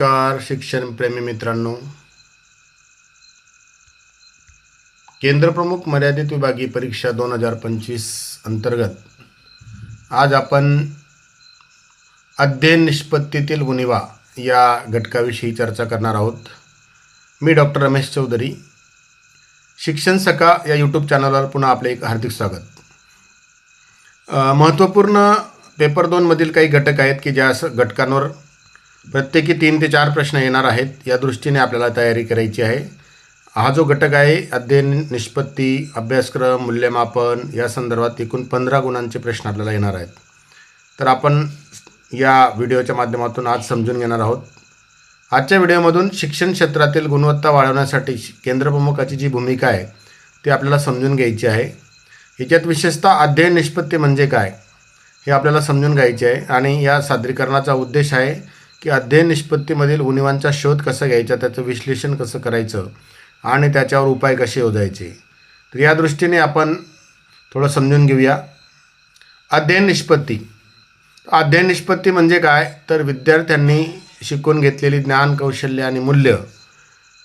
Car शिक्षणप्रेमी मित्रांनो. केंद्रप्रमुख मर्यादित विभागीय परीक्षा दोन हजार पंचवीस अंतर्गत आज आपण अध्ययन निष्पत्तीतील गुन्हेवा या घटकाविषयी चर्चा करणार आहोत. मी डॉक्टर रमेश चौधरी. शिक्षण सका या यूट्यूब चॅनलवर पुन्हा आपले एक हार्दिक स्वागत. महत्त्वपूर्ण पेपर दोनमधील काही घटक आहेत की ज्या घटकांवर प्रत्येकी तीन ते चार प्रश्न येणार आहेत. या दृष्टीने आपल्याला तयारी करायची आहे. हा जो घटक आहे अध्ययन निष्पत्ती अभ्यासक्रम मूल्यमापन या संदर्भात एकूण पंधरा गुणांचे प्रश्न आपल्याला येणार आहेत. तर आपण या व्हिडिओच्या माध्यमातून आज समजून घेणार आहोत. आजच्या व्हिडिओमधून शिक्षण क्षेत्रातील गुणवत्ता वाढवण्यासाठी केंद्रप्रमुखाची जी भूमिका आहे ती आपल्याला समजून घ्यायची आहे. याच्यात विशेषतः अध्ययन निष्पत्ती म्हणजे काय हे आपल्याला समजून घ्यायचे आहे. आणि या सादरीकरणाचा उद्देश आहे की अध्ययन निष्पत्तीमधील उणिवांचा शोध कसा घ्यायचा त्याचं विश्लेषण कसं करायचं आणि त्याच्यावर उपाय कसे योजायचे. तर या दृष्टीने आपण थोडं समजून घेऊया. अध्ययन निष्पत्ती. अध्ययन निष्पत्ती म्हणजे काय? तर विद्यार्थ्यांनी शिकून घेतलेली ज्ञान कौशल्य आणि मूल्य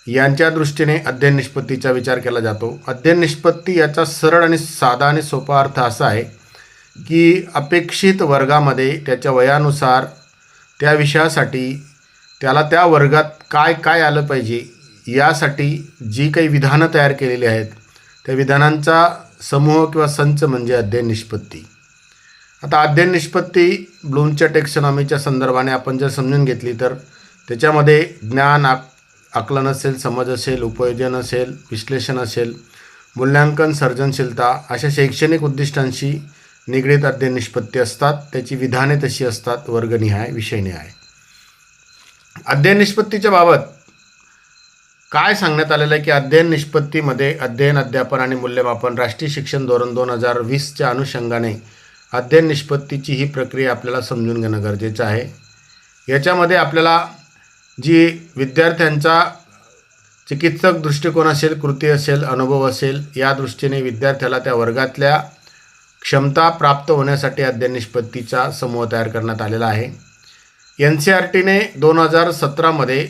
यांच्या दृष्टीने अध्ययन निष्पत्तीचा विचार केला जातो. अध्ययन निष्पत्ती याचा सरळ आणि साधा आणि सोपा अर्थ असा आहे की अपेक्षित वर्गामध्ये त्याच्या वयानुसार त्या विषयासाठी त्याला त्या वर्गात काय काय आलं पाहिजे यासाठी जी काही विधानं तयार केलेली आहेत त्या विधानांचा समूह किंवा संच म्हणजे अध्ययन निष्पत्ती. आता अध्ययन निष्पत्ती ब्लूमच्या टेक्सॉनॉमीच्या संदर्भाने आपण जर समजून घेतली तर त्याच्यामध्ये ज्ञान आक आकलन असेल समज असेल उपयोजन असेल विश्लेषण असेल मूल्यांकन सर्जनशीलता अशा शैक्षणिक उद्दिष्टांशी निगडीत अध्ययन निष्पत्ती असतात त्याची विधाने तशी असतात वर्गनिहाय विषयनिहाय. अध्ययन निष्पत्तीच्या बाबत काय सांगण्यात आलेलं आहे की अध्ययन निष्पत्तीमध्ये अध्ययन अध्यापन आणि मूल्यमापन राष्ट्रीय शिक्षण धोरण दोन हजार वीसच्या अनुषंगाने अध्ययन निष्पत्तीची ही प्रक्रिया आपल्याला समजून घेणं गरजेचं आहे. याच्यामध्ये आपल्याला जी विद्यार्थ्यांचा चिकित्सक दृष्टिकोन असेल कृती असेल अनुभव असेल या दृष्टीने विद्यार्थ्याला त्या वर्गातल्या क्षमता प्राप्त होण्यासाठी अध्ययन निष्पत्तीचा समूह तयार करण्यात आलेला आहे. एन सी आर टीने दोन हजार सतरामध्ये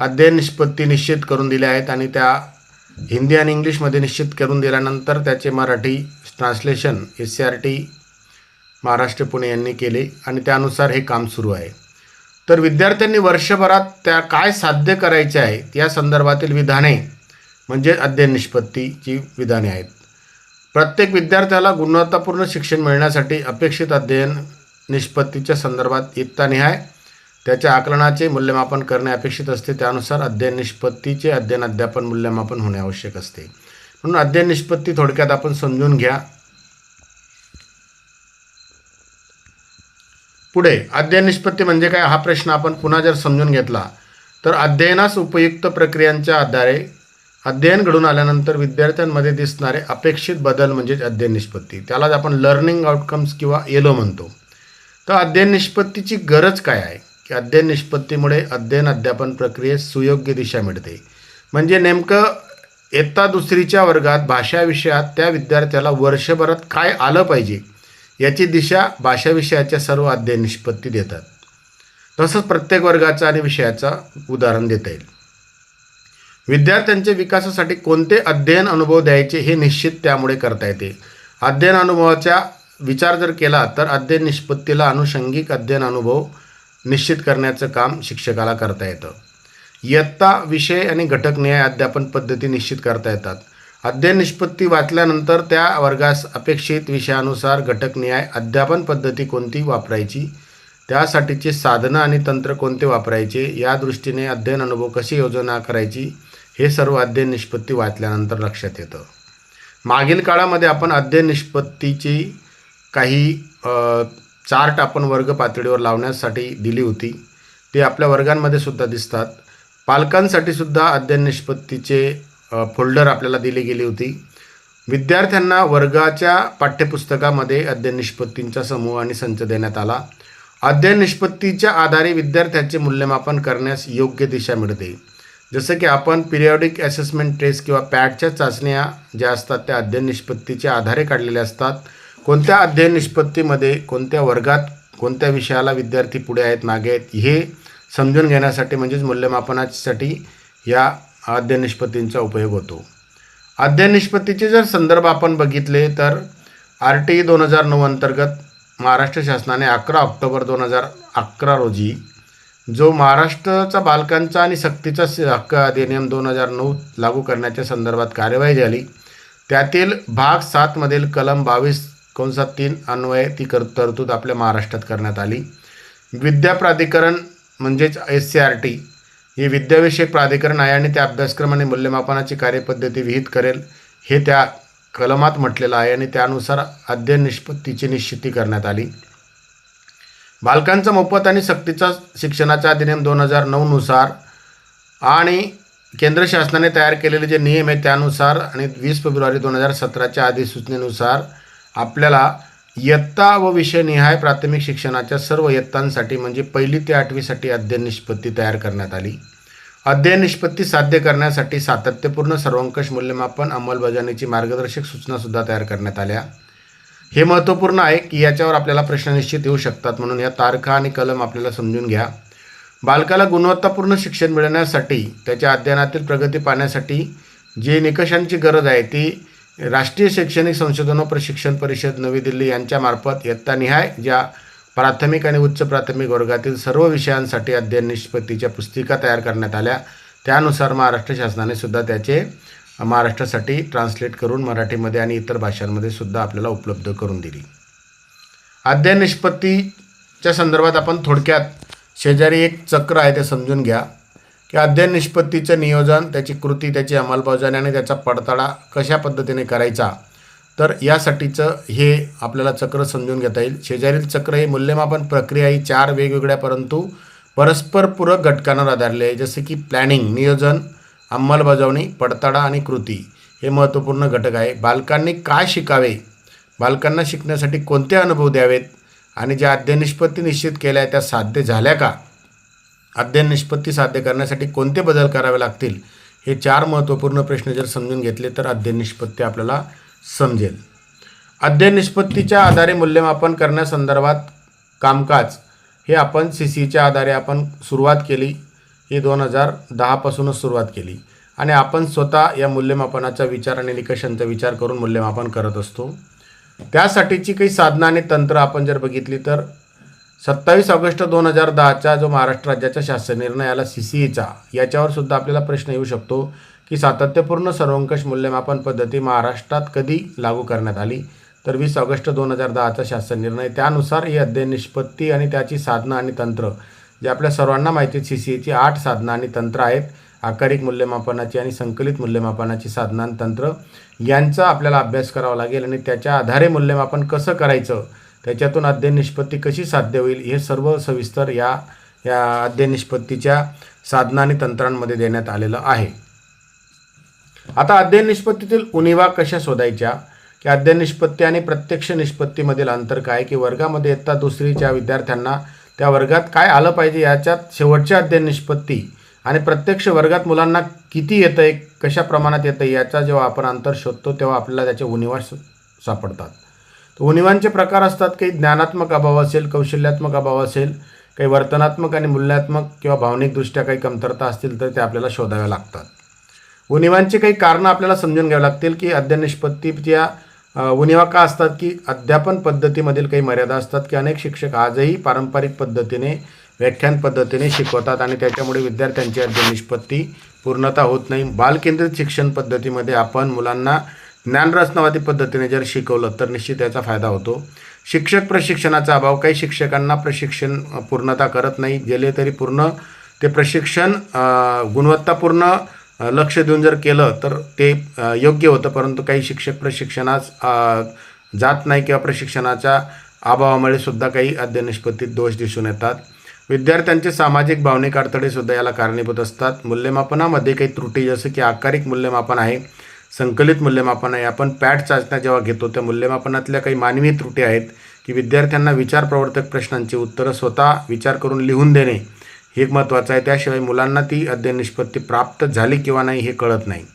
अध्ययन निष्पत्ती निश्चित करून दिल्या आहेत आणि त्या हिंदी आणि इंग्लिशमध्ये निश्चित करून दिल्यानंतर त्याचे Marathi translation S C R T Maharashtra Pune यांनी केले आणि त्यानुसार हे काम सुरू आहे. तर विद्यार्थ्यांनी वर्षभरात त्या काय साध्य करायचे आहे या संदर्भातील विधाने म्हणजे अध्ययन निष्पत्तीची विधाने आहेत. प्रत्येक विद्यार्थ्याला गुणवत्तापूर्ण शिक्षण मिळण्यासाठी अपेक्षित अध्ययन निष्पत्तीच्या संदर्भात इत्तानिहाय त्याच्या आकलनाचे मूल्यमापन करणे अपेक्षित असते. त्यानुसार अध्ययन निष्पत्तीचे अध्ययन अध्यापन मूल्यमापन होणे आवश्यक असते. म्हणून अध्ययन निष्पत्ती थोडक्यात आपण समजून घ्या. पुढे अध्ययन निष्पत्ती म्हणजे काय? हा प्रश्न आपण पुन्हा जर समजून घेतला तर अध्ययनास उपयुक्त प्रक्रियांच्या आधारे अध्ययन घडून आल्यानंतर विद्यार्थ्यांमध्ये दिसणारे अपेक्षित बदल म्हणजेच अध्ययन निष्पत्ती. त्यालाच आपण लर्निंग आउटकम्स किंवा येलो म्हणतो. तर अध्ययन निष्पत्तीची गरज काय आहे? की अध्ययन निष्पत्तीमुळे अध्ययन अध्यापन प्रक्रियेस सुयोग्य दिशा मिळते. म्हणजे नेमकं इयत्ता दुसरीच्या वर्गात भाषा विषयात त्या विद्यार्थ्याला वर्षभरात काय आलं पाहिजे? याची दिशा भाषा विषयाच्या सर्व अध्ययन निष्पत्ती देतात. तसंच प्रत्येक वर्गाचा आणि विषयाचा उदाहरण देता येईल. विद्यार्थ्यांच्या विकासासाठी कोणते अध्ययन अनुभव द्यायचे हे निश्चित त्यामुळे करता येते. अध्ययन अनुभवाचा विचार जर केला तर अध्ययन निष्पत्तीला अनुषंगिक अध्ययन अनुभव निश्चित करण्याचं काम शिक्षकाला करता येतं. इयत्ता विषय आणि घटक न्याय अध्यापन पद्धती निश्चित करता येतात. अध्ययन निष्पत्ती वाचल्यानंतर त्या वर्गास अपेक्षित विषयानुसार घटक न्याय अध्यापन पद्धती कोणती वापरायची? त्यासाठीचे साधनं आणि तंत्र कोणते वापरायचे? या दृष्टीने अध्ययन अनुभव कशी योजना करायची? हे सर्व अध्ययन निष्पत्ती वाचल्यानंतर लक्षात येतं. मागील काळामध्ये आपण अध्ययन निष्पत्तीची काही चार्ट आपण वर्ग पातळीवर लावण्यासाठी दिली होती. ते आपल्या वर्गांमध्ये सुद्धा दिसतात. पालकांसाठी सुद्धा अध्ययन निष्पत्तीचे फोल्डर आपल्याला दिली गेली होती. विद्यार्थ्यांना वर्गाच्या पाठ्यपुस्तकामध्ये अध्ययन निष्पत्तींचा समूह आणि संच देण्यात आला. अध्ययन निष्पत्तीच्या आधारे विद्यार्थ्यांचे मूल्यमापन करण्यास योग्य दिशा मिळते. जसं की आपण पिरियॉडिक असेसमेंट टेस्ट किंवा पॅटच्या चाचण्या ज्या असतात त्या अध्ययन निष्पत्तीच्या आधारे काढलेल्या असतात. कोणत्या अध्ययन निष्पत्तीमध्ये कोणत्या वर्गात कोणत्या विषयाला विद्यार्थी पुढे आहेत मागे आहेत हे समजून घेण्यासाठी म्हणजेच मूल्यमापनासाठी या अध्ययन निष्पत्तींचा उपयोग होतो. अध्ययन निष्पत्तीचे जर संदर्भ आपण बघितले तर आर टी ई दोन हजार नऊ अंतर्गत महाराष्ट्र शासनाने अकरा ऑक्टोबर दोन हजार अकरा रोजी जो महाराष्ट्राचा बालकांचा आणि सक्तीचा हक्क अधिनियम दोन हजार नऊ लागू करण्याच्या संदर्भात कार्यवाही झाली. त्यातील भाग सातमधील कलम बावीस कंसात तीन अन्वय ती कर तरतूद आपल्या महाराष्ट्रात करण्यात आली. विद्या प्राधिकरण म्हणजेच एस सी आर टी हे विद्याविषयक प्राधिकरण आहे आणि त्या अभ्यासक्रम आणि मूल्यमापनाची कार्यपद्धती विहित करेल हे त्या कलमात म्हटलेलं आहे आणि त्यानुसार अध्ययन निष्पत्तीची निश्चिती करण्यात आली. बालकांचा मोफत आणि सक्तीचा शिक्षणाचा अधिनियम दोन हजार नऊनुसार आणि केंद्र शासनाने तयार केलेले जे नियम आहेत त्यानुसार आणि वीस फेब्रुवारी दोन हजार सतराच्या अधिसूचनेनुसार आपल्याला इयत्ता व विषयनिहाय प्राथमिक शिक्षणाच्या सर्व इयत्तांसाठी म्हणजे पहिली ते आठवीसाठी अध्ययन निष्पत्ती तयार करण्यात आली. अध्ययन निष्पत्ती साध्य करण्यासाठी सातत्यपूर्ण सर्वंकष मूल्यमापन अंमलबजावणीची मार्गदर्शक सूचनासुद्धा तयार करण्यात आल्या. हे महत्त्वपूर्ण आहे की याच्यावर आपल्याला प्रश्न निश्चित येऊ शकतात. म्हणून या तारखा आणि कलम आपल्याला समजून घ्या. बालकाला गुणवत्तापूर्ण शिक्षण मिळण्यासाठी त्याच्या अध्ययनातील प्रगती पाहण्यासाठी जी निकषांची गरज आहे ती राष्ट्रीय शैक्षणिक संशोधन व प्रशिक्षण परिषद नवी दिल्ली यांच्यामार्फत इयत्तानिहाय ज्या प्राथमिक आणि उच्च प्राथमिक वर्गातील सर्व विषयांसाठी अध्ययन निष्पत्तीच्या पुस्तिका तयार करण्यात आल्या. त्यानुसार महाराष्ट्र शासनाने सुद्धा त्याचे महाराष्ट्रासाठी ट्रान्सलेट करून मराठीमध्ये आणि इतर भाषांमध्ये सुद्धा आपल्याला उपलब्ध करून दिली. अध्ययन निष्पत्तीच्या संदर्भात आपण थोडक्यात शेजारी एक चक्र आहे ते समजून घ्या. की अध्ययन निष्पत्तीचं नियोजन त्याची कृती त्याची अंमलबजावणी आणि त्याचा पडताळा कशा पद्धतीने करायचा तर यासाठीचं हे आपल्याला चक्र समजून घेता येईल. शेजारील चक्र ही मूल्यमापन प्रक्रिया ही चार वेगवेगळ्या परंतु परस्परपूरक घटकांवर आधारले आहे. जसे की प्लॅनिंग नियोजन अंमलबजावणी पडताळा आणि कृती हे महत्त्वपूर्ण घटक आहे. बालकांनी काय शिकावे? बालकांना शिकण्यासाठी कोणते अनुभव द्यावेत? आणि ज्या अध्ययनिष्पत्ती निश्चित केल्या त्या साध्य झाल्या का? अध्ययन निष्पत्ती साध्य करण्यासाठी कोणते बदल करावे लागतील? हे चार महत्त्वपूर्ण प्रश्न जर समजून घेतले तर अध्ययन निष्पत्ती आपल्याला समजेल. अध्ययन निष्पत्तीच्या आधारे मूल्यमापन करण्यासंदर्भात कामकाज हे आपण सी सीच्या आधारे आपण सुरुवात केली. ही दोन हजार दहापासूनच सुरुवात केली. आणि आपण स्वतः या मूल्यमापनाचा विचार आणि निकषांचा विचार करून मूल्यमापन करत असतो. त्यासाठीची काही साधनं आणि तंत्र आपण जर बघितली तर सत्तावीस ऑगस्ट दोन हजार दहाचा जो महाराष्ट्र राज्याचा शासन निर्णय आला सी सी ईचा याच्यावर सुद्धा आपल्याला प्रश्न येऊ शकतो की सातत्यपूर्ण सर्वंकष मूल्यमापन पद्धती महाराष्ट्रात कधी लागू करण्यात आली? तर वीस ऑगस्ट दोन हजार दहाचा शासन निर्णय त्यानुसार ही अध्ययन निष्पत्ती आणि त्याची साधनं आणि तंत्र जे आपल्या सर्वांना माहिती आहेत सी सी ईची आठ साधनं आणि तंत्र आहेत. आकारिक मूल्यमापनाची आणि संकलित मूल्यमापनाची साधनं आणि तंत्र. यांचा आपल्याला अभ्यास करावा लागेल आणि त्याच्या आधारे मूल्यमापन कसं करायचं त्याच्यातून अध्ययन निष्पत्ती कशी साध्य होईल हे सर्व सविस्तर या या अध्ययन निष्पत्तीच्या साधना आणि तंत्रांमध्ये देण्यात आलेलं आहे. आता अध्ययन निष्पत्तीतील उणिवा कशा शोधायच्या? की अध्ययन निष्पत्ती आणि प्रत्यक्ष निष्पत्तीमधील अंतर काय? की वर्गामध्ये इयत्ता दुसरीच्या विद्यार्थ्यांना त्या वर्गात काय आलं पाहिजे याच्यात शेवटच्या अध्ययन निष्पत्ती आणि प्रत्यक्ष वर्गात मुलांना किती येतं आहे कशा प्रमाणात येतं आहे याचा जेव्हा आपण अंतर शोधतो तेव्हा आपल्याला त्याचे उणिवा सापडतात. तर उणिवांचे प्रकार असतात काही ज्ञानात्मक अभाव असेल कौशल्यात्मक अभाव असेल काही वर्तनात्मक आणि मूल्यात्मक किंवा भावनिकदृष्ट्या काही कमतरता असतील तर ते आपल्याला शोधाव्या लागतात. उणिवांची काही कारणं आपल्याला समजून घ्यावी लागतील की अध्ययन निष्पत्तीच्या उणिवा का असतात की अध्यापन पद्धतीमधील काही मर्यादा असतात की अनेक शिक्षक आजही पारंपरिक पद्धतीने व्याख्यान पद्धतीने शिकवतात आणि त्याच्यामुळे विद्यार्थ्यांची अध्ययन निष्पत्ती पूर्णता होत नाही. बालकेंद्रित शिक्षण पद्धतीमध्ये आपण मुलांना ज्ञानरचनावादी पद्धतीने जर शिकवलं तर निश्चित याचा फायदा होतो. शिक्षक प्रशिक्षणाचा अभाव काही शिक्षकांना प्रशिक्षण पूर्णता करत नाही. गेले तरी पूर्ण ते प्रशिक्षण गुणवत्तापूर्ण लक्ष देऊन जर केलं तर ते योग्य होतं. परंतु काही शिक्षक प्रशिक्षणास जात नाही किंवा प्रशिक्षणाच्या अभावामुळे सुद्धा काही अध्ययनिष्पत्तीत दोष दिसून येतात. विद्यार्थ्यांचे सामाजिक भावनिक अडथळेसुद्धा याला कारणीभूत असतात. मूल्यमापनामध्ये काही त्रुटी जसं की आकारिक मूल्यमापन आहे संकलित मूल्यमापन आहे आपण पॅट चाचण्या जेव्हा घेतो त्या मूल्यमापनातल्या काही मानवी त्रुटी आहेत की विद्यार्थ्यांना विचार प्रवर्तक प्रश्नांची उत्तरं स्वतः विचार करून लिहून देणे हे एक महत्त्वाचं आहे. त्याशिवाय मुलांना ती अध्ययन निष्पत्ती प्राप्त झाली किंवा नाही हे कळत नाही.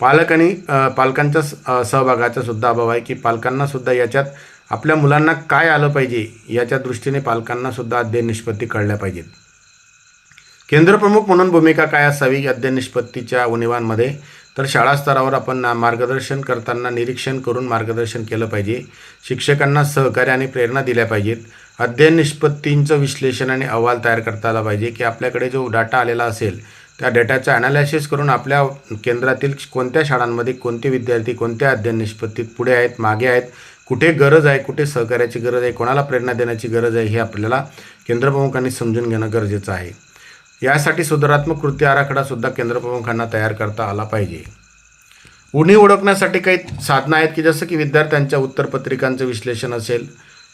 पालक आणि पालकांच्या स- सहभागाचा सुद्धा अभाव आहे की पालकांना सुद्धा याच्यात आपल्या मुलांना काय आलं पाहिजे याच्या दृष्टीने पालकांना सुद्धा अध्ययन निष्पत्ती कळल्या पाहिजेत. केंद्रप्रमुख म्हणून भूमिका काय असावी? अध्ययन निष्पत्तीच्या उणिवांमध्ये तर शाळा स्तरावर आपण ना मार्गदर्शन करताना निरीक्षण करून मार्गदर्शन केलं पाहिजे. शिक्षकांना सहकार्य आणि प्रेरणा दिल्या पाहिजेत. अध्ययन निष्पत्तींचं विश्लेषण आणि अहवाल तयार करता आला पाहिजे की आपल्याकडे जो डाटा आलेला असेल त्या डेटाचं ॲनालिसिस करून आपल्या केंद्रातील कोणत्या शाळांमध्ये कोणते विद्यार्थी कोणत्या अध्ययन निष्पत्तीत पुढे आहेत मागे आहेत कुठे गरज आहे कुठे सहकार्याची गरज आहे कोणाला प्रेरणा देण्याची गरज आहे हे आपल्याला केंद्रप्रमुखांनी समजून घेणं गरजेचं आहे. यासाठी सुधारात्मक कृती आराखडासुद्धा केंद्रप्रमुखांना तयार करता आला पाहिजे. उणीव ओळखण्यासाठी काही साधनं आहेत की जसं की विद्यार्थ्यांच्या उत्तरपत्रिकांचं विश्लेषण असेल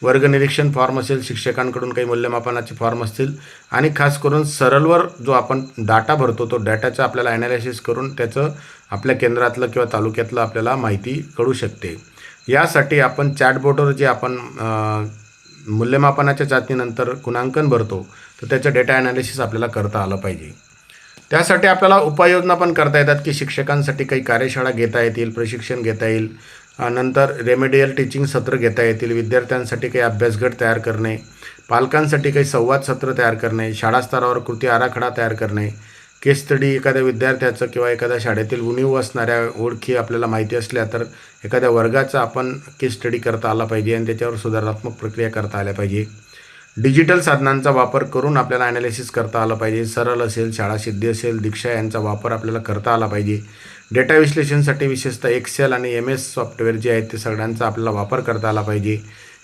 वर्ग निरीक्षण फॉर्म असेल शिक्षकांकडून काही मूल्यमापनाचे फॉर्म असतील आणि खास करून सरलवर जो आपण डाटा भरतो तो डाटाचं आपल्याला ॲनालिसिस करून त्याचं आपल्या केंद्रातलं किंवा तालुक्यातलं आपल्याला माहिती कळू शकते. यासाठी आपण चॅटबोटवर जे आपण मूल्यमापनाच्या चाचणीनंतर गुणांकन भरतो तर त्याचं डेटा ॲनालिसिस आपल्याला करता आलं पाहिजे. त्यासाठी आपल्याला उपाययोजना पण करता येतात की शिक्षकांसाठी काही कार्यशाळा घेता येतील प्रशिक्षण घेता येईल नंतर रेमेडियल टीचिंग सत्र घेता येतील विद्यार्थ्यांसाठी काही अभ्यासगट तयार करणे पालकांसाठी काही संवाद सत्र तयार करणे शाळा स्तरावर कृती आराखडा तयार करणे केस स्टडी एखाद्या विद्यार्थ्याचं किंवा एखाद्या शाळेतील उणीव असणाऱ्या ओळखी आपल्याला माहिती असल्या तर एखाद्या वर्गाचा आपण केस स्टडी करता आला पाहिजे आणि त्याच्यावर सुधारात्मक प्रक्रिया करता आल्या पाहिजे. डिजिटल साधनांचा वापर करून आपल्याला ॲनालिसिस करता आलं पाहिजे. सरळ असेल शाळा सिद्धी असेल दीक्षा यांचा वापर आपल्याला करता आला पाहिजे. डेटा विश्लेषणसाठी विशेषतः एक्सेल आणि एम एस सॉफ्टवेअर जे आहेत ते सगळ्यांचा आपल्याला वापर करता आला पाहिजे.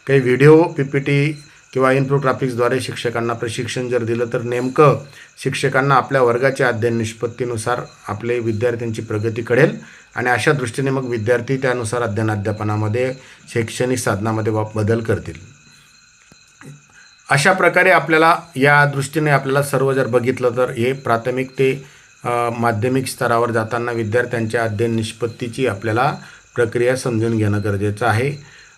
काही व्हिडिओ पी पी टी किंवा इन्फोग्राफिक्सद्वारे शिक्षकांना प्रशिक्षण जर दिलं तर नेमकं शिक्षकांना आपल्या वर्गाच्या अध्ययन निष्पत्तीनुसार आपले विद्यार्थ्यांची प्रगती कळेल. आणि अशा दृष्टीने मग विद्यार्थी त्यानुसार अध्ययन अध्यापनामध्ये शैक्षणिक साधनामध्ये वा बदल करतील. अशा प्रकारे आपल्याला या दृष्टीने आपल्याला सर्व जर बघितलं तर हे प्राथमिक ते माध्यमिक स्तरावर जाताना विद्यार्थ्यांच्या अध्ययन निष्पत्तीची आपल्याला प्रक्रिया समजून घेणं गरजेचं आहे.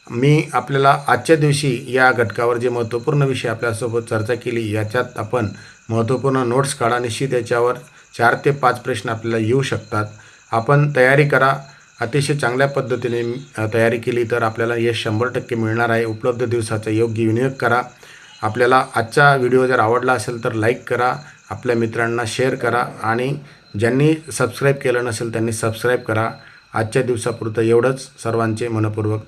मी आपल्याला आजच्या दिवशी या घटकावर जे महत्त्वपूर्ण विषय आपल्यासोबत चर्चा केली याच्यात आपण महत्त्वपूर्ण नोट्स काढा. निश्चित याच्यावर चार ते पाच प्रश्न आपल्याला येऊ शकतात. आपण तयारी करा. अतिशय चांगल्या पद्धतीने तयारी केली तर आपल्याला यश शंभर टक्के मिळणार आहे. उपलब्ध दिवसाचा योग्य विनियोग करा. आपल्याला आजचा व्हिडिओ जर आवडला असेल तर लाईक करा. आपल्या मित्रांना शेअर करा आणि ज्यांनी सबस्क्राईब केलं नसेल त्यांनी सबस्क्राईब करा. आजच्या दिवसापुरतं एवढंच. सर्वांचे मनपूर्वक